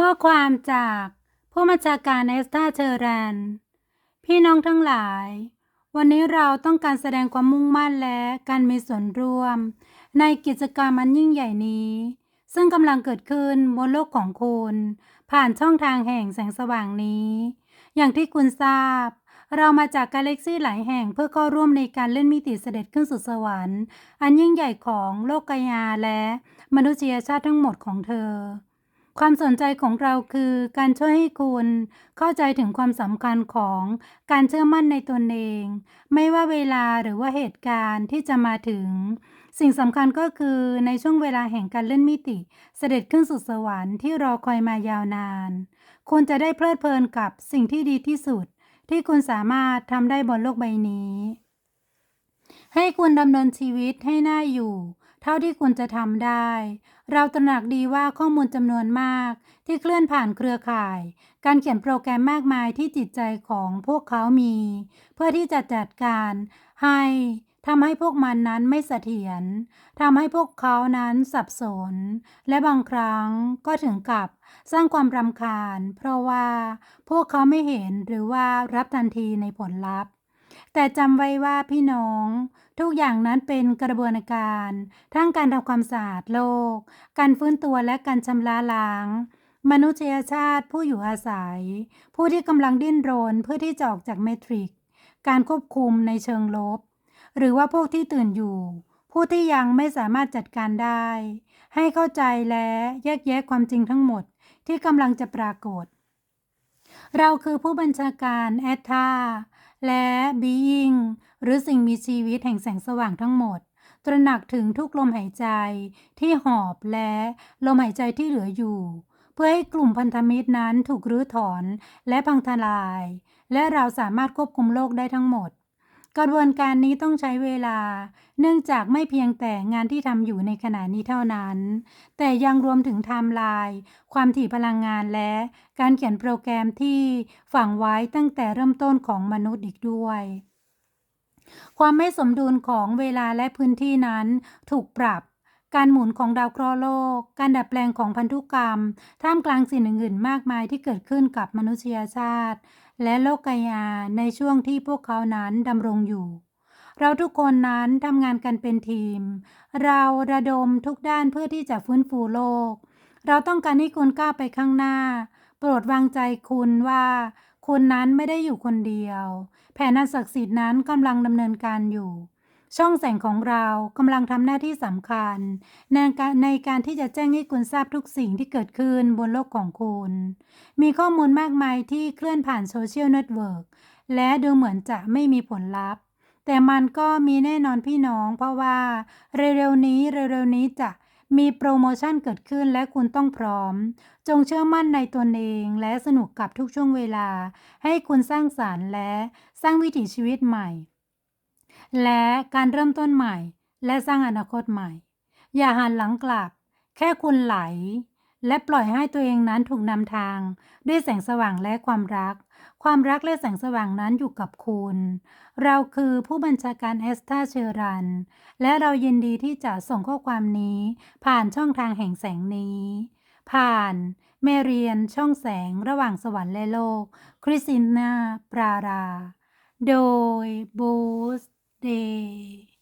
ข้อความจากผู้บัญชาการเอสตาเชอรันพี่น้องทั้งหลาย วันนี้เราต้องการแสดงความมุ่งมั่นและการมีส่วนร่วม ในกิจกรรมอันยิ่งใหญ่นี้ ซึ่งกำลังเกิดขึ้นบนโลกของคุณ ผ่านช่องทางแห่งแสงสว่างนี้ อย่างที่คุณทราบ เรามาจากกาแล็กซี่หลายแห่งเพื่อเข้าร่วมในการเล่นมิติเสด็จขึ้นสู่สวรรค์ อันยิ่งใหญ่ของโลกกายาและมนุษยชาติทั้งหมดของเธอ ความสนใจของเราคือการช่วยให้คุณเข้าใจถึงความสำคัญของการเชื่อมั่นในตนเอง ไม่ว่าเวลาหรือว่าเหตุการณ์ที่จะมาถึง สิ่งสำคัญก็คือในช่วงเวลาแห่งการเล่นมิติ เสด็จขึ้นสู่สวรรค์ที่รอคอยมายาวนาน คุณจะได้เพลิดเพลินกับสิ่งที่ดีที่สุด ที่คุณสามารถทำได้บนโลกใบนี้ ให้คุณดำเนินชีวิตให้น่าอยู่ เท่าที่คุณจะทำได้ เราตระหนักดีว่าข้อมูลจำนวนมากที่เคลื่อนผ่านเครือข่าย การเขียนโปรแกรมมากมายที่จิตใจของพวกเขามี เพื่อที่จะจัดการให้ทำให้พวกมันนั้นไม่เสถียรทำให้พวกเขานั้นสับสน และบางครั้งก็ถึงกับสร้างความรำคาญ เพราะว่าพวกเขาไม่เห็นหรือว่ารับทันทีในผลลัพธ์ แต่จำไว้ว่าพี่น้อง ทุกอย่างนั้นเป็นกระบวนการ ทั้งการทำความสะอาดโลก การฟื้นตัวและการชำระล้าง มนุษยชาติผู้อยู่อาศัย ผู้ที่กำลังดิ้นรนเพื่อที่จะออกจากเมทริก การควบคุมในเชิงลบ หรือว่าพวกที่ตื่นอยู่ ผู้ที่ยังไม่สามารถจัดการได้ ให้เข้าใจและแยกแยะความจริงทั้งหมดที่กำลังจะปรากฏ เราคือผู้บัญชาการแอตทา และบียิงหรือสิ่งมีชีวิตแห่งแสงสว่างทั้งหมด ตระหนักถึงทุกลมหายใจที่หอบและลมหายใจที่เหลืออยู่ เพื่อให้กลุ่มพันธมิตรนั้นถูกรื้อถอนและพังทลาย และเราสามารถควบคุมโลกได้ทั้งหมด กระบวนการนี้ต้องใช้เวลา เนื่องจากไม่เพียงแต่งานที่ทำอยู่ในขณะนี้เท่านั้น แต่ยังรวมถึงไทม์ไลน์ความถี่พลังงานและการเขียนโปรแกรมที่ฝังไว้ตั้งแต่เริ่มต้นของมนุษย์อีกด้วย ความไม่สมดุลของเวลาและพื้นที่นั้นถูกปรับการหมุนของดาวเคราะห์โลก การดัดแปลงของพันธุกรรม ท่ามกลางสิ่งอื่นๆ มากมายที่เกิดขึ้นกับมนุษยชาติ และโลกกายาในช่วงที่พวกเขานั้นดำรงอยู่ เราทุกคนนั้นทำงานกันเป็นทีม เราระดมทุกด้านเพื่อที่จะฟื้นฟูโลก เราต้องการให้คุณก้าวไปข้างหน้า โปรดวางใจคุณว่าคุณนั้นไม่ได้อยู่คนเดียว แผนอันศักดิ์สิทธิ์นั้นกำลังดำเนินการอยู่ ช่องแสงของเรากำลังทำหน้าที่สำคัญ ในการในการที่จะแจ้งให้คุณทราบทุกสิ่งที่เกิดขึ้นบนโลกของคุณ มีข้อมูลมากมายที่เคลื่อนผ่านโซเชียลเน็ตเวิร์กและดูเหมือนจะไม่มีผลลัพธ์ แต่มันก็มีแน่นอนพี่น้อง เพราะว่าเร็วๆนี้เร็วๆนี้จะมีโปรโมชั่นเกิดขึ้นและคุณต้องพร้อม จงเชื่อมั่นในตนเองและสนุกกับทุกช่วงเวลา ให้คุณสร้างสารรค์และสร้างวิถีชีวิตใหม่ และการเริ่มต้นใหม่ และสร้างอนาคตใหม่ อย่าหันหลังกลับ แค่คุณไหล และปล่อยให้ตัวเองนั้นถูกนำทาง ด้วยแสงสว่างและความรัก ความรักและแสงสว่างนั้นอยู่กับคุณ เราคือผู้บัญชาการเอสตาเชอรัน และเรายินดีที่จะส่งข้อความนี้ ผ่านช่องทางแห่งแสงนี้ ผ่านเมเรียนช่องแสงระหว่างสวรรค์และโลก คริสตินาปรารา โดยบูส เดย์